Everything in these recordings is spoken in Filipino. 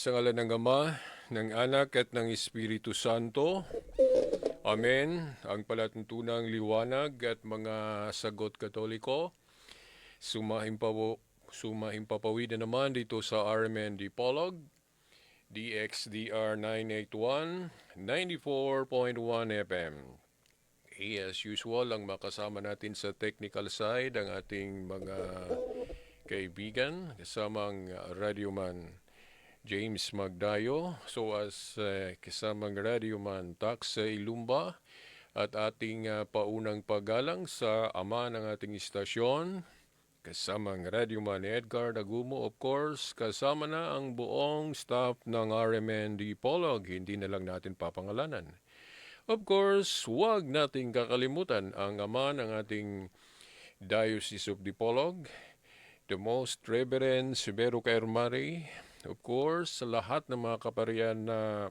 Sa ngala ng Ama, ng Anak at ng Espiritu Santo. Amen. Ang palatuntunang liwanag at mga sagot katoliko. Sumahimpaw, sumahimpapawid na naman dito sa RMN Dipolog. DXDR 981, 94.1 FM. Okay, as usual, ang makasama natin sa technical side, ang ating mga kaibigan, kasamang radioman James Magdayo, so as uh, kasamang radioman Tax sa Ilumba, at ating uh, paunang paggalang sa ama ng ating istasyon, kasamang radioman Edgar Dagumo, of course, kasama na ang buong staff ng RMN Dipolog, hindi na lang natin papangalanan. Of course, huwag nating kakalimutan ang ama ng ating Diocese of Dipolog, the Most Reverend Severo Caermari, of course, sa lahat ng mga kaparian na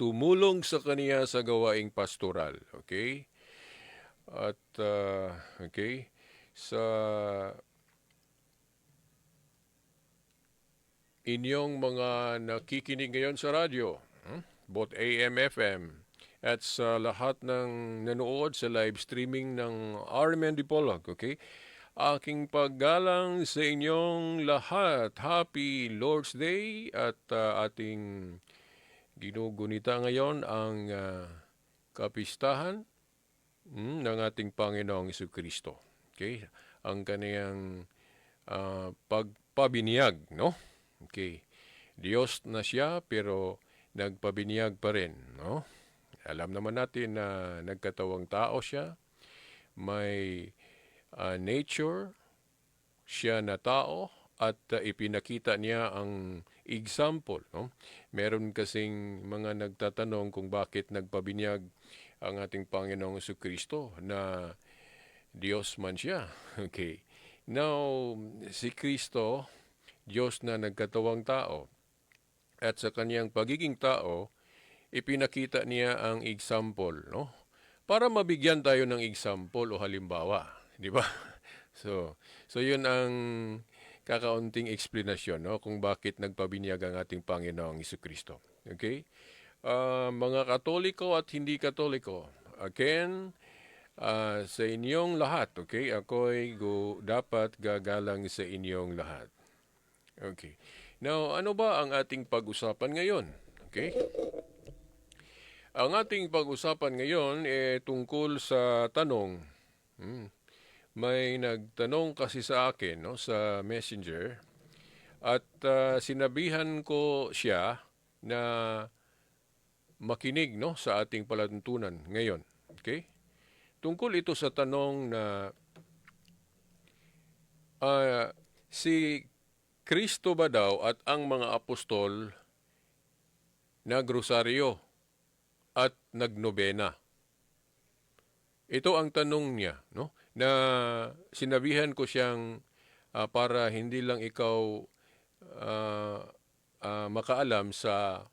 tumulong sa kaniya sa gawaing pastoral. Okay? At, uh, okay, sa inyong mga nakikinig ngayon sa radyo, hmm? both AM, FM, at sa lahat ng nanood sa live streaming ng RMN Dipolog, okay? Aking paggalang sa inyong lahat. Happy Lord's Day at uh, ating ginugunita ngayon ang uh, kapistahan mm, ng ating Panginoong Isu Kristo. Okay? Ang kaniyang uh, pagpabiniyag, no? Okay. Diyos na siya pero nagpabiniyag pa rin, no? Alam naman natin na nagkatawang tao siya. May uh, nature, siya na tao at uh, ipinakita niya ang example. No? Meron kasing mga nagtatanong kung bakit nagpabinyag ang ating Panginoong Kristo na Diyos man siya. Okay. Now, si Kristo, Diyos na nagkatawang tao. At sa kanyang pagiging tao, ipinakita niya ang example, no? Para mabigyan tayo ng example o halimbawa, di ba? So, so yun ang kakaunting explanation, no, kung bakit nagpabinyag ang ating Panginoong Kristo. Okay? Uh, mga Katoliko at hindi Katoliko, again, uh, sa inyong lahat, okay, ako'y go, dapat gagalang sa inyong lahat. Okay. Now, ano ba ang ating pag-usapan ngayon? Okay? Ang ating pag-usapan ngayon ay eh, tungkol sa tanong. Hmm, may nagtanong kasi sa akin no, sa messenger at uh, sinabihan ko siya na makinig no, sa ating palatuntunan ngayon. Okay? Tungkol ito sa tanong na uh, si Kristo ba daw at ang mga apostol nagrosaryo at nagnobena? Ito ang tanong niya, no? Na sinabihan ko siyang uh, para hindi lang ikaw uh, uh, makaalam sa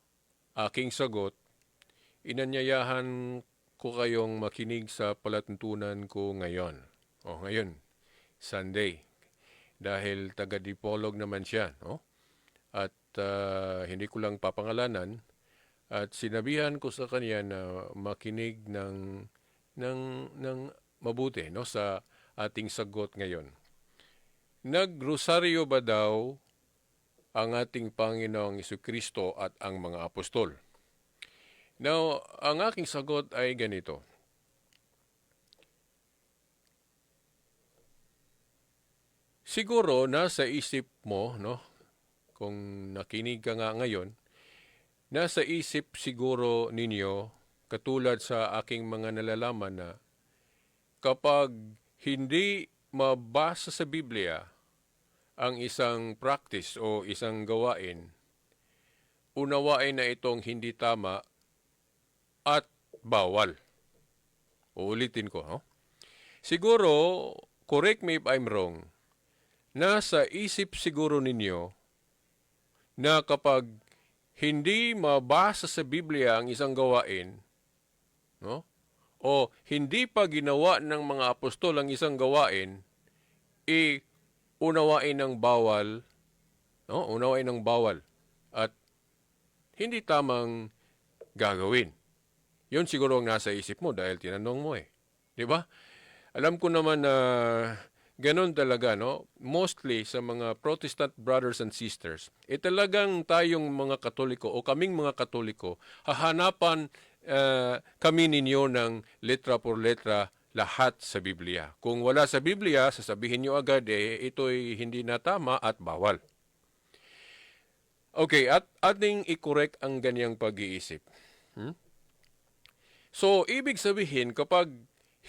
aking sagot, inanyayahan ko kayong makinig sa palatuntunan ko ngayon. O ngayon, Sunday. Dahil taga-dipolog naman siya, no? At uh, hindi ko lang papangalanan, at sinabihan ko sa kanya na makinig ng ng ng mabuti no sa ating sagot ngayon. Nagrosaryo ba daw ang ating Panginoong Kristo at ang mga apostol? Now, ang aking sagot ay ganito. Siguro nasa isip mo, no, kung nakinig ka nga ngayon, Nasa isip siguro ninyo, katulad sa aking mga nalalaman na kapag hindi mabasa sa Biblia ang isang practice o isang gawain, unawain na itong hindi tama at bawal. Uulitin ko, no? Siguro, correct me if I'm wrong, nasa isip siguro ninyo na kapag hindi mabasa sa Biblia ang isang gawain, no? O hindi pa ginawa ng mga apostol ang isang gawain, i unawain ng bawal, no? unawain ng bawal at hindi tamang gagawin. Yun siguro ang nasa isip mo dahil tinanong mo eh. Di ba? Alam ko naman na ganun talaga, no? Mostly sa mga Protestant brothers and sisters, eh talagang tayong mga Katoliko o kaming mga Katoliko, hahanapan eh, kami ninyo ng letra por letra lahat sa Biblia. Kung wala sa Biblia, sasabihin nyo agad eh, ito'y hindi na tama at bawal. Okay, at ating i-correct ang ganyang pag-iisip. Hmm? So, ibig sabihin, kapag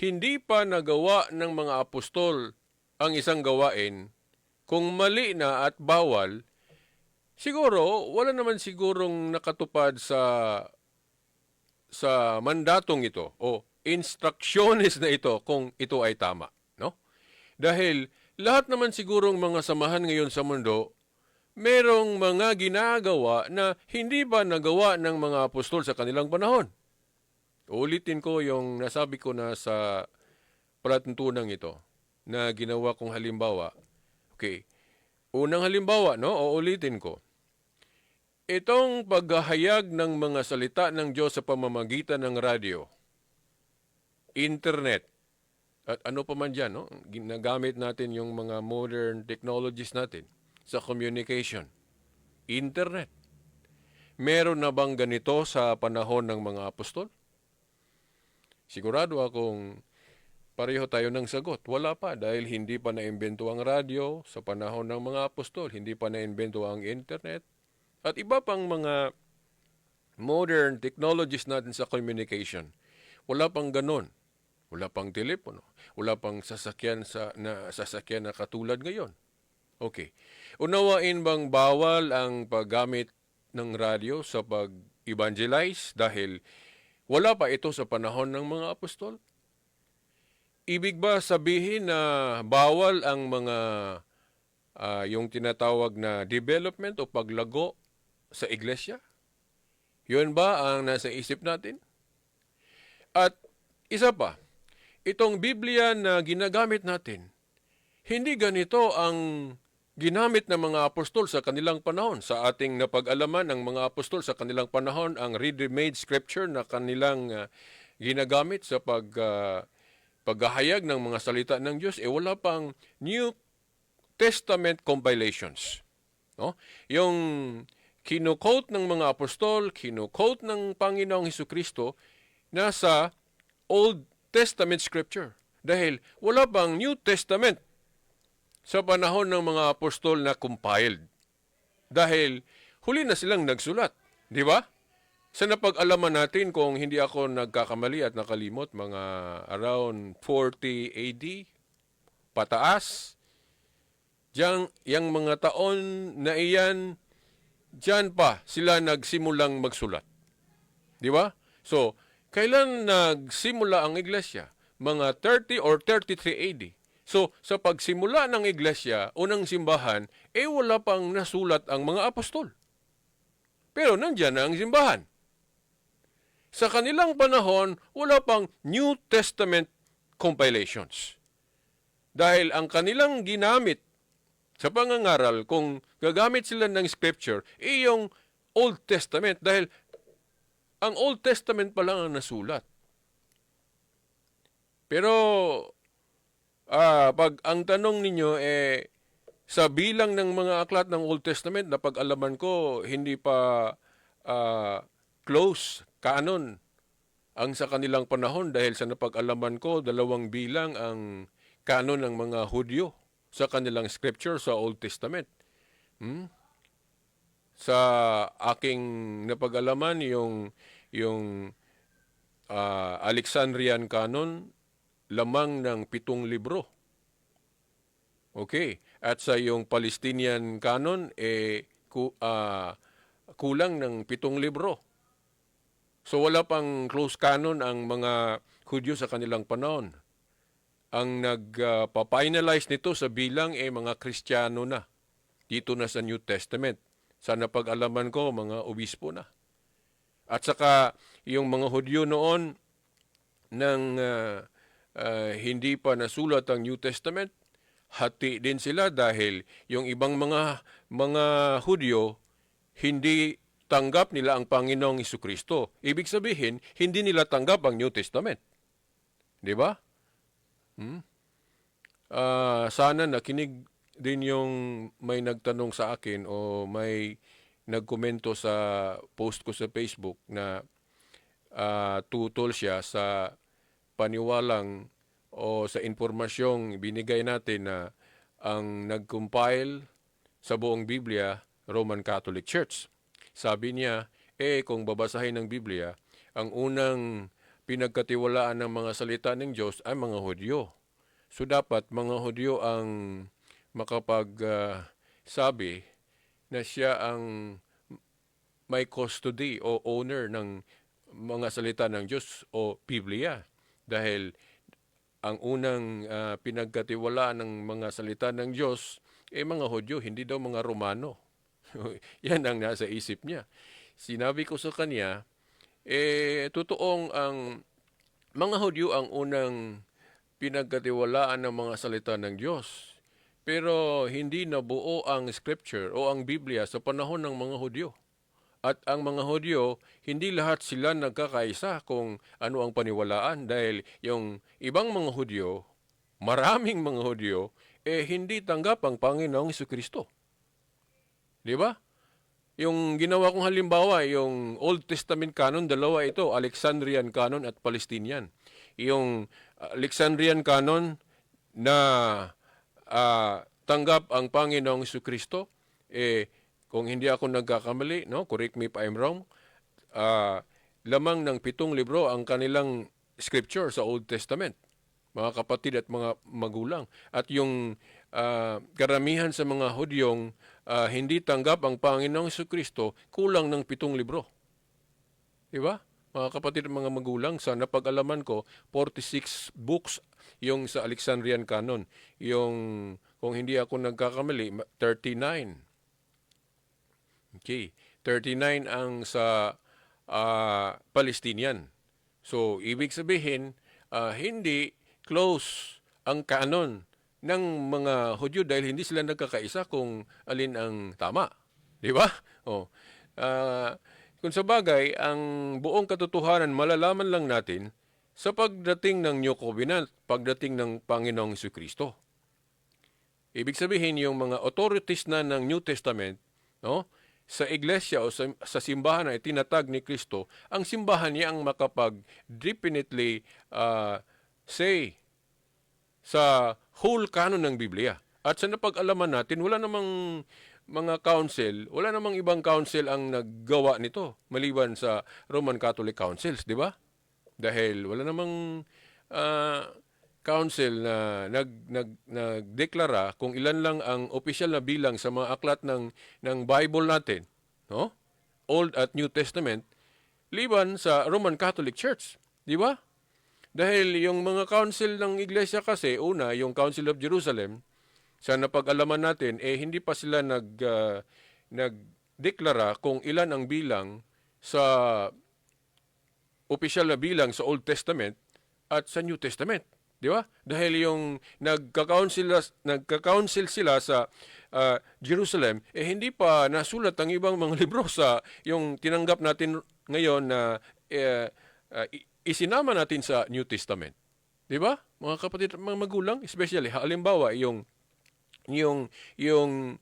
hindi pa nagawa ng mga apostol ang isang gawain, kung mali na at bawal, siguro, wala naman sigurong nakatupad sa sa mandatong ito o instructiones na ito kung ito ay tama, no? Dahil lahat naman sigurong mga samahan ngayon sa mundo merong mga ginagawa na hindi ba nagawa ng mga apostol sa kanilang panahon. Ulitin ko yung nasabi ko na sa palatuntunang ito na ginawa kong halimbawa. Okay. Unang halimbawa, no? O ulitin ko. Itong paghahayag ng mga salita ng Diyos sa pamamagitan ng radyo, internet, at ano pa man dyan, no? Ginagamit natin yung mga modern technologies natin sa communication. Internet. Meron na bang ganito sa panahon ng mga apostol? Sigurado akong pareho tayo ng sagot. Wala pa dahil hindi pa naimbento ang radyo sa panahon ng mga apostol. Hindi pa naimbento ang internet. At iba pang mga modern technologies natin sa communication. Wala pang ganon. Wala pang telepono. Wala pang sasakyan sa na sasakyan na katulad ngayon. Okay. Unawain bang bawal ang paggamit ng radyo sa pag-evangelize dahil wala pa ito sa panahon ng mga apostol? Ibig ba sabihin na bawal ang mga ah, yung tinatawag na development o paglago sa iglesia? Yun ba ang nasa isip natin? At isa pa, itong Biblia na ginagamit natin, hindi ganito ang ginamit ng mga apostol sa kanilang panahon. Sa ating napag-alaman ng mga apostol sa kanilang panahon, ang ready-made scripture na kanilang ah, ginagamit sa pag, ah, paghahayag ng mga salita ng Diyos, eh wala pang New Testament compilations. No? Yung kino-quote ng mga apostol, kino-quote ng Panginoong Hesus Kristo, nasa Old Testament scripture. Dahil wala pang New Testament sa panahon ng mga apostol na compiled. Dahil huli na silang nagsulat. Di ba? Sa napag-alaman natin, kung hindi ako nagkakamali at nakalimot, mga around 40 AD, pataas, Diyang, yang mga taon na iyan, diyan pa sila nagsimulang magsulat. Di ba? So, kailan nagsimula ang iglesia? Mga 30 or 33 AD. So, sa pagsimula ng iglesia, unang simbahan, eh wala pang nasulat ang mga apostol. Pero nandyan na ang simbahan. Sa kanilang panahon, wala pang New Testament compilations. Dahil ang kanilang ginamit sa pangangaral, kung gagamit sila ng scripture, yung Old Testament. Dahil ang Old Testament pa lang ang nasulat. Pero, ah, pag ang tanong ninyo, eh, sa bilang ng mga aklat ng Old Testament, na pag-alaman ko, hindi pa ah, close, canon, ang sa kanilang panahon dahil sa napag-alaman ko, dalawang bilang ang canon ng mga Hudyo sa kanilang scripture sa Old Testament. Hmm? Sa aking napag-alaman, yung, yung ah, Alexandrian canon, lamang ng pitong libro. Okay. At sa yung Palestinian canon, eh, ku, ah, kulang ng pitong libro. So wala pang close canon ang mga Hudyo sa kanilang panahon. Ang nagpa-finalize nito sa bilang ay mga Kristiyano na. Dito na sa New Testament. Sa napag-alaman ko, mga obispo na. At saka yung mga Hudyo noon nang ah, ah, hindi pa nasulat ang New Testament, hati din sila dahil yung ibang mga mga Hudyo hindi tanggap nila ang Panginoong Kristo. Ibig sabihin, hindi nila tanggap ang New Testament. Di ba? Hmm? Ah, sana nakinig din yung may nagtanong sa akin o may nagkomento sa post ko sa Facebook na ah, tutol siya sa paniwalang o sa impormasyong binigay natin na ang nag-compile sa buong Biblia, Roman Catholic Church. Sabi niya, eh kung babasahin ng Biblia, ang unang pinagkatiwalaan ng mga salita ng Diyos ay mga Hudyo. So dapat mga Hudyo ang makapag ah, sabi na siya ang may custody o owner ng mga salita ng Diyos o Biblia. Dahil ang unang ah, pinagkatiwalaan ng mga salita ng Diyos eh mga Hudyo, hindi daw mga Romano. Yan ang nasa isip niya. Sinabi ko sa kanya, eh, totoong ang mga Hudyo ang unang pinagkatiwalaan ng mga salita ng Diyos. Pero hindi nabuo ang scripture o ang Biblia sa panahon ng mga Hudyo. At ang mga Hudyo, hindi lahat sila nagkakaisa kung ano ang paniwalaan dahil yung ibang mga Hudyo, maraming mga Hudyo, eh hindi tanggap ang Panginoong Kristo. Di ba? Yung ginawa kong halimbawa, yung Old Testament canon, dalawa ito, Alexandrian canon at Palestinian. Yung Alexandrian canon na ah, tanggap ang Panginoong Kristo, eh, kung hindi ako nagkakamali, no, correct me if I'm wrong, ah, lamang ng pitong libro ang kanilang scripture sa Old Testament, mga kapatid at mga magulang. At yung ah, karamihan sa mga Hudyong ah, hindi tanggap ang Panginoong Kristo, kulang ng pitong libro. Di ba? Mga kapatid at mga magulang, sa napag-alaman ko, 46 books yung sa Alexandrian Canon. Yung, kung hindi ako nagkakamali, ma- 39. Okay. 39 ang sa ah, Palestinian. So, ibig sabihin, ah, hindi close ang canon ng mga Hudyo dahil hindi sila nagkakaisa kung alin ang tama. Di ba? Oh. Ah, kung sa bagay, ang buong katotohanan malalaman lang natin sa pagdating ng New Covenant, pagdating ng Panginoong Kristo. Ibig sabihin, yung mga authorities na ng New Testament, no, sa iglesia o sa, sa simbahan na itinatag ni Kristo, ang simbahan niya ang makapag definitely ah, say sa whole canon ng Biblia. At sa napag-alaman natin, wala namang mga council, wala namang ibang council ang naggawa nito maliban sa Roman Catholic Councils, di ba? Dahil wala namang ah, council na nag, nag, nagdeklara kung ilan lang ang opisyal na bilang sa mga aklat ng, ng Bible natin, no? Old at New Testament, liban sa Roman Catholic Church, di ba? Dahil yung mga council ng iglesia kasi, una, yung Council of Jerusalem, sa napag-alaman natin, eh hindi pa sila nag, ah, nagdeklara kung ilan ang bilang sa opisyal na bilang sa Old Testament at sa New Testament. Di ba? Dahil yung nagka-council, nagka-council sila sa ah, Jerusalem, eh hindi pa nasulat ang ibang mga libro sa yung tinanggap natin ngayon na ah, i- isinama natin sa New Testament. Di ba? Mga kapatid, at mga magulang, especially, halimbawa, yung yung yung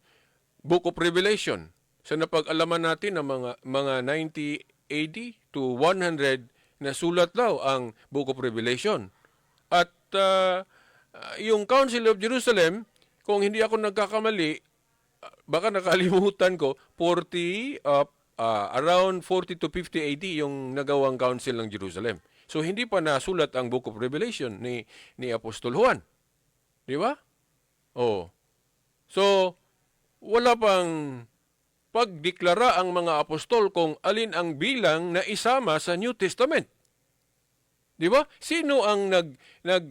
Book of Revelation sa napag-alaman natin ng mga mga 90 AD to 100 na sulat daw ang Book of Revelation. At ah, yung Council of Jerusalem, kung hindi ako nagkakamali, baka nakalimutan ko, 40 up ah, around 40 to 50 AD yung nagawang Council ng Jerusalem. So hindi pa nasulat ang Book of Revelation ni ni Apostol Juan. Di ba? Oh. So, wala pang pagdeklara ang mga apostol kung alin ang bilang na isama sa New Testament. Di ba? Sino ang nag nag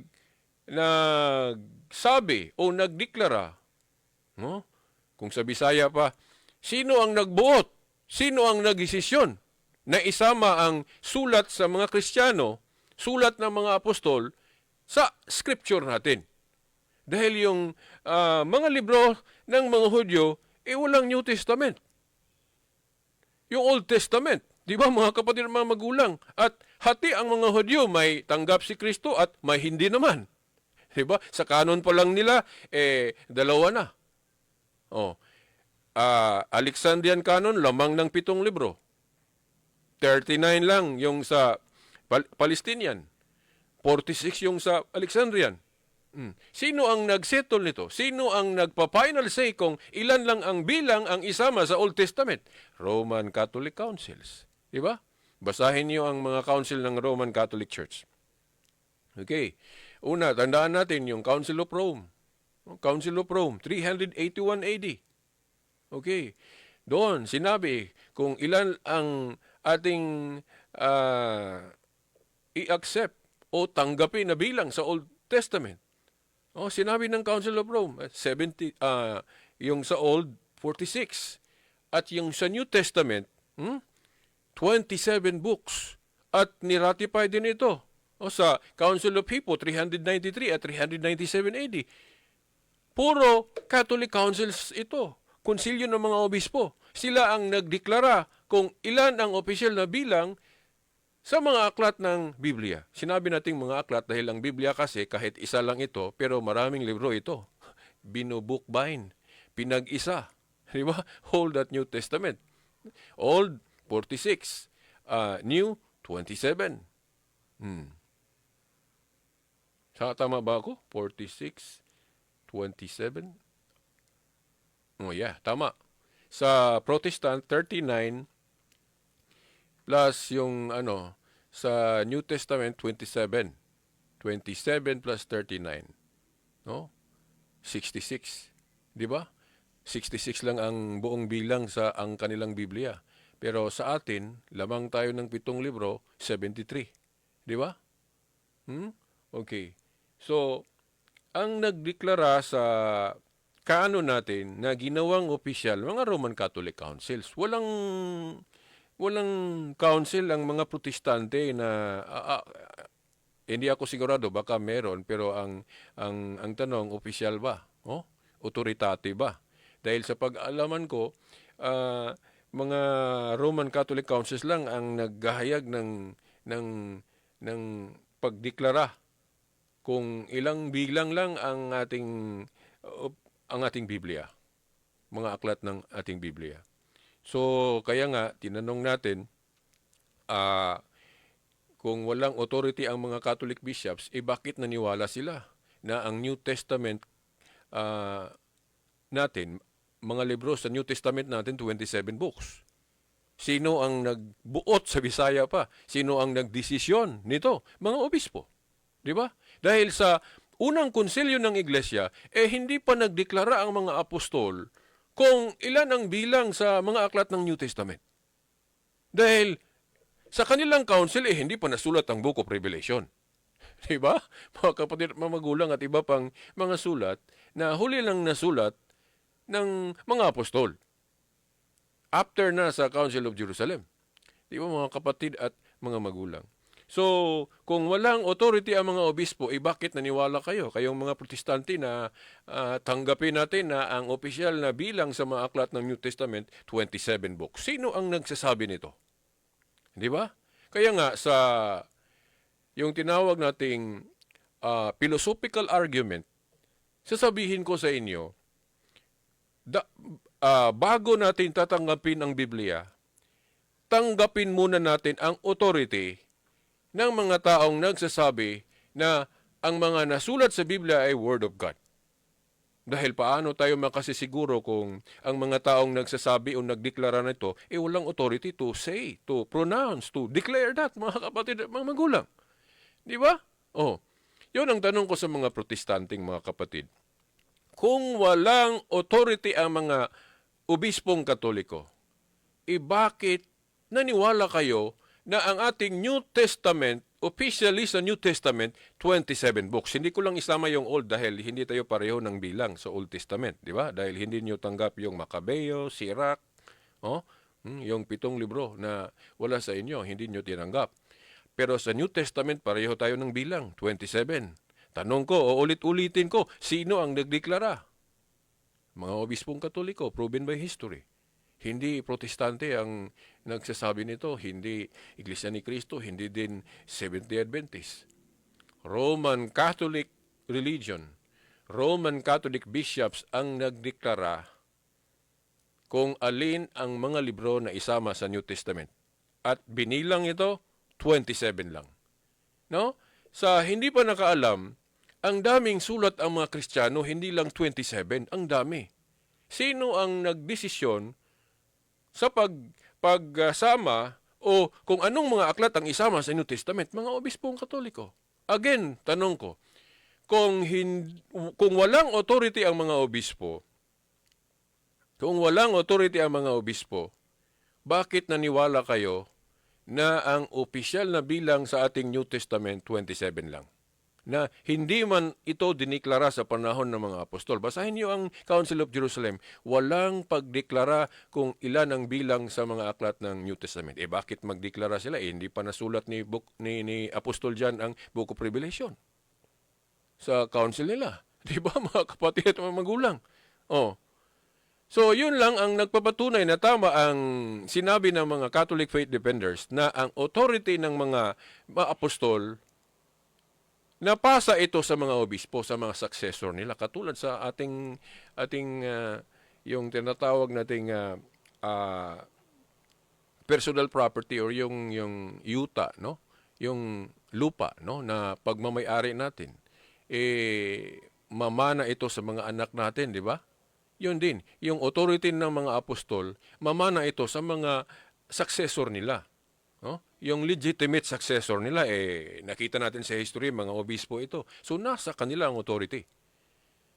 nagsabi o nagdeklara? No? Kung sa Bisaya pa, sino ang nagbuot? Sino ang nagdesisyon na isama ang sulat sa mga Kristiyano, sulat ng mga apostol sa scripture natin? Dahil yung ah, mga libro ng mga Hudyo, eh walang New Testament. yung Old Testament. Di ba mga kapatid at mga magulang? At hati ang mga Hudyo may tanggap si Kristo at may hindi naman. Di ba? Sa kanon pa lang nila, eh, dalawa na. Oh. Ah, Alexandrian Canon, lamang ng pitong libro. 39 lang yung sa Pal- Palestinian. 46 yung sa Alexandrian. Mm. Sino ang nagsettle nito? Sino ang nagpa-final say kung ilan lang ang bilang ang isama sa Old Testament? Roman Catholic Councils. Di ba? Basahin niyo ang mga council ng Roman Catholic Church. Okay. Una, tandaan natin yung Council of Rome. Council of Rome, 381 AD. Okay. Doon, sinabi kung ilan ang ating ah, i-accept o tanggapin na bilang sa Old Testament. Oh, sinabi ng Council of Rome, eh, 70 ah, yung sa Old 46 at yung sa New Testament, hmm, 27 books at niratify din ito o sa Council of Hippo 393 at 397 AD. Puro Catholic councils ito. Konsilyo ng mga obispo. Sila ang nagdeklara kung ilan ang opisyal na bilang sa mga aklat ng Biblia. Sinabi nating mga aklat dahil ang Biblia kasi kahit isa lang ito, pero maraming libro ito. Binubukbain, pinag-isa. Di ba? Old at New Testament. Old, 46. Uh, new, 27. Hmm. Sa tama ba ako? 46, 27? Oh yeah, tama. Sa Protestant, 39 plus yung ano, sa New Testament, 27. 27 plus 39. No? 66. Di ba? 66 lang ang buong bilang sa ang kanilang Biblia. Pero sa atin, lamang tayo ng pitong libro, 73. Di ba? Hmm? Okay. So, ang nagdeklara sa kaano natin na ginawang opisyal, mga Roman Catholic Councils, walang walang council ang mga protestante na ah, ah, hindi ako sigurado baka meron pero ang ang ang tanong opisyal ba oh otoritate ba dahil sa pag-alaman ko ah, mga Roman Catholic Councils lang ang naghahayag ng ng ng pagdeklara kung ilang bilang lang ang ating uh, ang ating Biblia, mga aklat ng ating Biblia. So kaya nga tinanong natin ah kung walang authority ang mga Catholic bishops, eh bakit naniwala sila na ang New Testament ah, natin, mga libro sa New Testament natin, 27 books. Sino ang nagbuot sa Bisaya pa? Sino ang nagdesisyon nito? Mga obispo. Di ba? Dahil sa unang konsilyo ng iglesia, eh hindi pa nagdeklara ang mga apostol kung ilan ang bilang sa mga aklat ng New Testament. Dahil sa kanilang council, eh hindi pa nasulat ang Book of Revelation. Di ba? Mga kapatid, mga magulang at iba pang mga sulat na huli lang nasulat ng mga apostol. After na sa Council of Jerusalem. Di ba mga kapatid at mga magulang? So, kung walang authority ang mga obispo, eh bakit naniwala kayo? Kayong mga protestante na ah, tanggapin natin na ang opisyal na bilang sa mga aklat ng New Testament, 27 books. Sino ang nagsasabi nito? Di ba? Kaya nga, sa yung tinawag nating ah, philosophical argument, sasabihin ko sa inyo, da, ah, bago natin tatanggapin ang Biblia, tanggapin muna natin ang authority ng mga taong nagsasabi na ang mga nasulat sa Biblia ay Word of God. Dahil paano tayo makasisiguro kung ang mga taong nagsasabi o nagdeklara nito, eh walang authority to say, to pronounce, to declare that, mga kapatid at mga magulang. Di ba? Oh, yun ang tanong ko sa mga protestanting mga kapatid. Kung walang authority ang mga obispong katoliko, eh bakit naniwala kayo na ang ating New Testament, officially sa New Testament, 27 books. Hindi ko lang isama yung Old dahil hindi tayo pareho ng bilang sa Old Testament, di ba? Dahil hindi nyo tanggap yung Macabeo, Sirach, oh, hmm, yung pitong libro na wala sa inyo, hindi nyo tinanggap. Pero sa New Testament, pareho tayo ng bilang, 27. Tanong ko, o ulit-ulitin ko, sino ang nagdeklara? Mga obispong katoliko, proven by history. Hindi protestante ang nagsasabi nito, hindi Iglesia ni Cristo, hindi din Seventh-day Adventist. Roman Catholic religion, Roman Catholic bishops ang nagdeklara kung alin ang mga libro na isama sa New Testament. At binilang ito, 27 lang. No? Sa hindi pa nakaalam, ang daming sulat ang mga Kristiyano, hindi lang 27, ang dami. Sino ang nagdesisyon sa pag pagsama o kung anong mga aklat ang isama sa New Testament? Mga obispong katoliko. Again, tanong ko, kung, hin, kung walang authority ang mga obispo, kung walang authority ang mga obispo, bakit naniwala kayo na ang opisyal na bilang sa ating New Testament 27 lang? Na hindi man ito diniklara sa panahon ng mga apostol. Basahin niyo ang Council of Jerusalem. Walang pagdeklara kung ilan ang bilang sa mga aklat ng New Testament. Eh bakit magdeklara sila? Eh, hindi pa nasulat ni, book, ni, ni Apostol John ang Book of Revelation sa council nila. Di ba mga kapatid at mga magulang? Oh, So, yun lang ang nagpapatunay na tama ang sinabi ng mga Catholic faith defenders na ang authority ng mga, apostol napasa ito sa mga obispo, sa mga successor nila. Katulad sa ating, ating ah, yung tinatawag nating ah, ah, personal property or yung, yung yuta, no? Yung lupa, no? Na pagmamayari natin. Eh, mamana ito sa mga anak natin, di ba? Yun din, yung authority ng mga apostol, mamana ito sa mga successor nila. Yung legitimate successor nila, eh, nakita natin sa history, mga obispo ito. So, nasa kanila ang authority.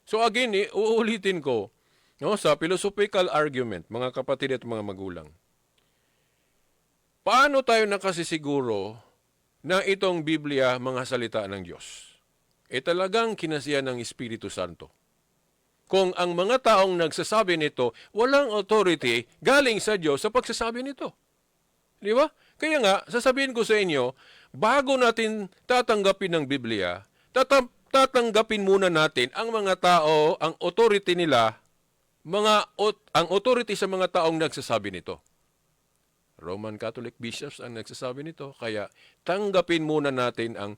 So, again, eh, uulitin ko, no, sa philosophical argument, mga kapatid at mga magulang, paano tayo nakasisiguro na itong Biblia mga salita ng Diyos? Eh talagang kinasiyan ng Espiritu Santo kung ang mga taong nagsasabi nito, walang authority galing sa Diyos sa pagsasabi nito. Di ba? Kaya nga, sasabihin ko sa inyo, bago natin tatanggapin ng Biblia, tata- tatanggapin muna natin ang mga tao, ang authority nila, mga ang authority sa mga taong nagsasabi nito. Roman Catholic bishops ang nagsasabi nito, kaya tanggapin muna natin ang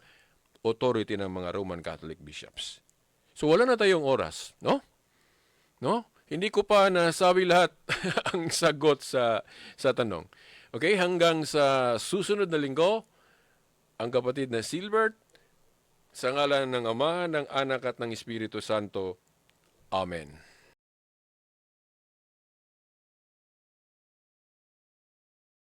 authority ng mga Roman Catholic bishops. So wala na tayong oras, no? No? Hindi ko pa nasabi lahat ang sagot sa sa tanong. Okay, hanggang sa susunod na linggo, ang kapatid na Silbert, sa ngalan ng Ama, ng Anak at ng Espiritu Santo. Amen.